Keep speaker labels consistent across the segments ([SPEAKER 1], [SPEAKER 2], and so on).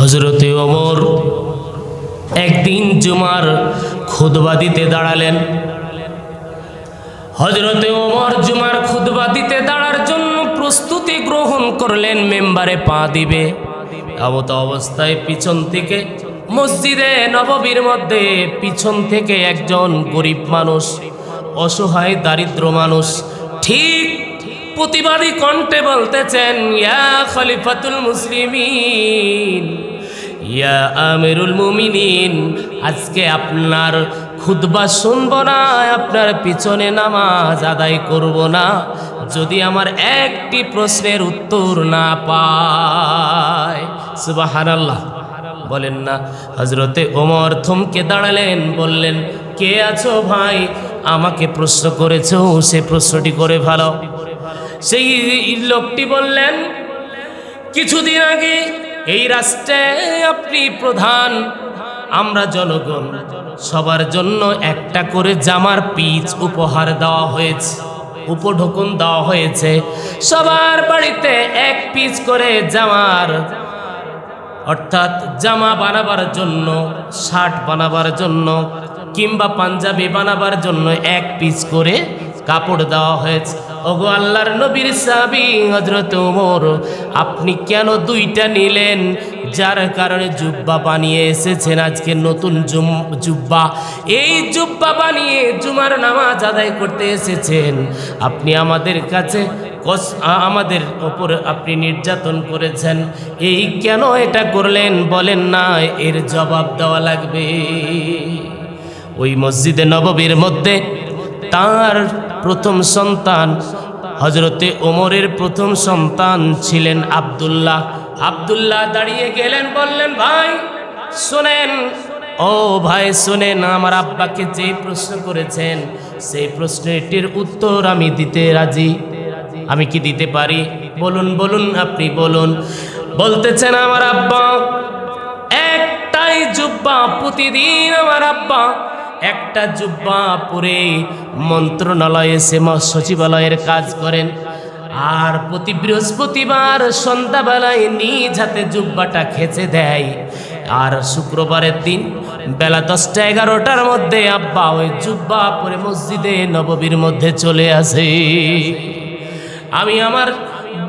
[SPEAKER 1] হজরতে ওমর একদিন জুমার খুদবা দিতে দাঁড়ালেন। হজরতে ওমর জুমার খুদবা দিতে দাঁড়ার জন্য প্রস্তুতি গ্রহণ করলেন, মেম্বারে পা দিবে। এমত অবস্থায় পিছন থেকে মসজিদে নববীর মধ্যে পিছন থেকে একজন গরিব মানুষ, অসহায় দারিদ্র মানুষ, ঠিক প্রতিবাদী কণ্ঠে বলতেছেন, ইয়া খলিফাতুল মুসলিমিন, ইয়া আমিরুল মুমিনিন, আজকে আপনার খুতবা শুনব না, আপনার পিছনে নামাজ আদায় করব না। যদি আমার একটি প্রশ্নের উত্তর না পায়। সুবাহানাল্লাহ। বলেন না। হজরতে ওমর থমকে দাঁড়ালেন, বললেন, কে আছো ভাই? আমাকে প্রশ্ন করেছ সে প্রশ্নটি করে ভালো সেই লোকটি বললেন, কিছুদিন আগে এই রাষ্ট্রে আপনি প্রধান, আমরা জনগণ, সবার জন্য একটা করে জামার পিচ উপহার দেওয়া হয়েছে, উপঢকুন দেওয়া হয়েছে। সবার বাড়িতে এক পিচ করে জামার, অর্থাৎ জামা বানাবার জন্য, শার্ট বানাবার জন্য কিংবা পাঞ্জাবি বানাবার জন্য এক পিস করে কাপড় দেওয়া হয়েছে। ওগো আল্লাহর নবীর সাবি হজরত ওমর, আপনি কেন দুইটা নিলেন? যার কারণে জুব্বা বানিয়ে এসেছেন আজকে নতুন জুব্বা। এই জুব্বা বানিয়ে জুমার নামাজ আদায় করতে এসেছেন। আপনি আমাদের কাছে কস- আমাদের ওপর আপনি নির্যাতন করেছেন। এই কেন এটা করলেন? বলেন না, এর জবাব দেওয়া লাগবে। ওই মসজিদে নববীর মধ্যে তার প্রথম সন্তান হজরতে ওমরের প্রথম সন্তান ছিলেন আব্দুল্লাহ। আব্দুল্লাহ দাঁড়িয়ে গেলেন, বললেন, ভাই, শোনেন, ও ভাই, শোনেন, আমার আব্বাকে যে প্রশ্ন করেছেন, সেই প্রশ্নটির উত্তর আমি দিতে রাজি। আমি কি দিতে পারি? বলুন বলুন, আপনি বলুন। বলতেছেন, আমার আব্বা, একটাই জুব্বা প্রতিদিন আমার আব্বা একটা জুব্বা পরে মন্ত্রণালয়ে সেমা সচিবালয়ের কাজ করেন। আর প্রতি বৃহস্পতিবার সন্ধ্যাবেলায় নিজ হাতে জুব্বাটা খেচে দেয়। আর শুক্রবারের দিন বেলা দশটা এগারোটার মধ্যে আব্বা ওই জুব্বা পরে মসজিদে নববীর মধ্যে চলে আসে। আমি আমার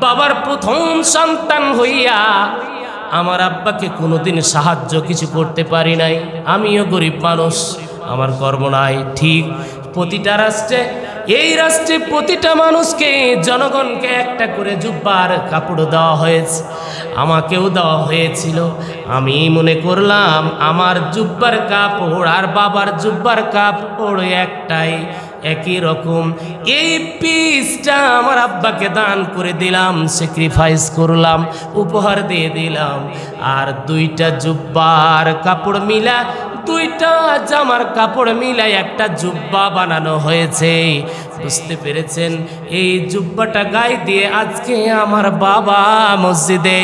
[SPEAKER 1] বাবার প্রথম সন্তান হইয়া আমার আব্বাকে কোনোদিন সাহায্য কিছু করতে পারি নাই। আমিও গরিব মানুষ। আমার কর্ম নাই। ঠিক প্রতিটা রাষ্ট্রে, এই রাষ্ট্রে প্রতিটা মানুষকে, জনগণকে একটা করে জুব্বার কাপড় দেওয়া হয়েছে। আমাকেও দেওয়া হয়েছিল। আমি মনে করলাম, আমার জুব্বার কাপড় আর বাবার জুব্বার কাপড় একটাই, একই রকম। এই পিসটা আমার আব্বাকে দান করে দিলাম স্যাক্রিফাইস করলাম, উপহার দিয়ে দিলাম। আর দুইটা জুব্বার কাপড় মিলা দুইটা জামার কাপড় মিলাই একটা জুব্বা বানানো হয়েছে। বুঝতে পেরেছেন? এই জুব্বাটা গায়ে দিয়ে আজকে আমার বাবা মসজিদে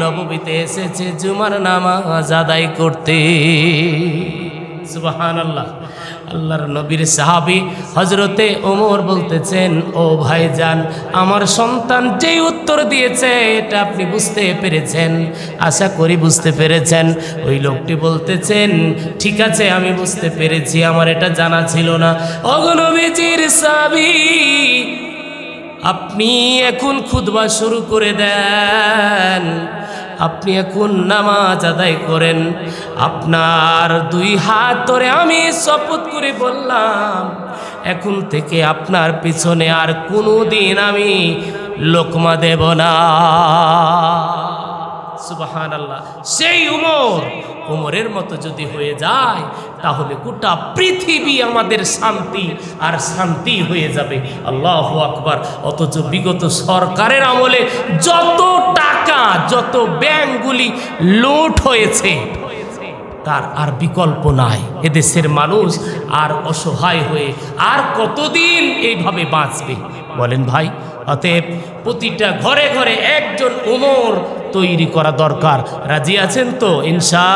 [SPEAKER 1] নবমীতে এসেছে, জুমার নামাজ আদায় করতে। সুবাহ আল্লাহ আল্লাহর নবীর সাহাবি হজরতে ওমর বলতেছেন, ও ভাইজান, আমার সন্তান যেই উত্তর দিয়েছে, এটা আপনি বুঝতে পেরেছেন? আশা করি বুঝতে পেরেছেন। ওই লোকটি বলতেছেন, ঠিক আছে, আমি বুঝতে পেরেছি, আমার এটা জানা ছিল না। অগনবীজির সাবি আপনি এখন খুদবা শুরু করে দেন। আপনি এখন নামাজ আদায় করেন। আপনার দুই হাত ধরে আমি শপথ করে বললাম, এখন থেকে আপনার পিছনে আর কোনো দিন আমি লোকমা দেব না। সুবাহান আল্লাহ সেই উমরের মতো যদি হয়ে যায়, তাহলে গোটা পৃথিবী আমাদের শান্তি আর শান্তি হয়ে যাবে। আল্লাহ আকবার। অথচ বিগত সরকারের আমলে যত টাকা, যত ব্যাংকগুলি লুট হয়েছে, তার আর বিকল্প নাই। এদেশের মানুষ আর অসহায় হয়ে আর কতদিন এইভাবে বাঁচবে? বলেন ভাই, অতএব প্রতিটা ঘরে ঘরে একজন উমর তৈরি করা দরকার। রাজি আছেন তো? ইনশা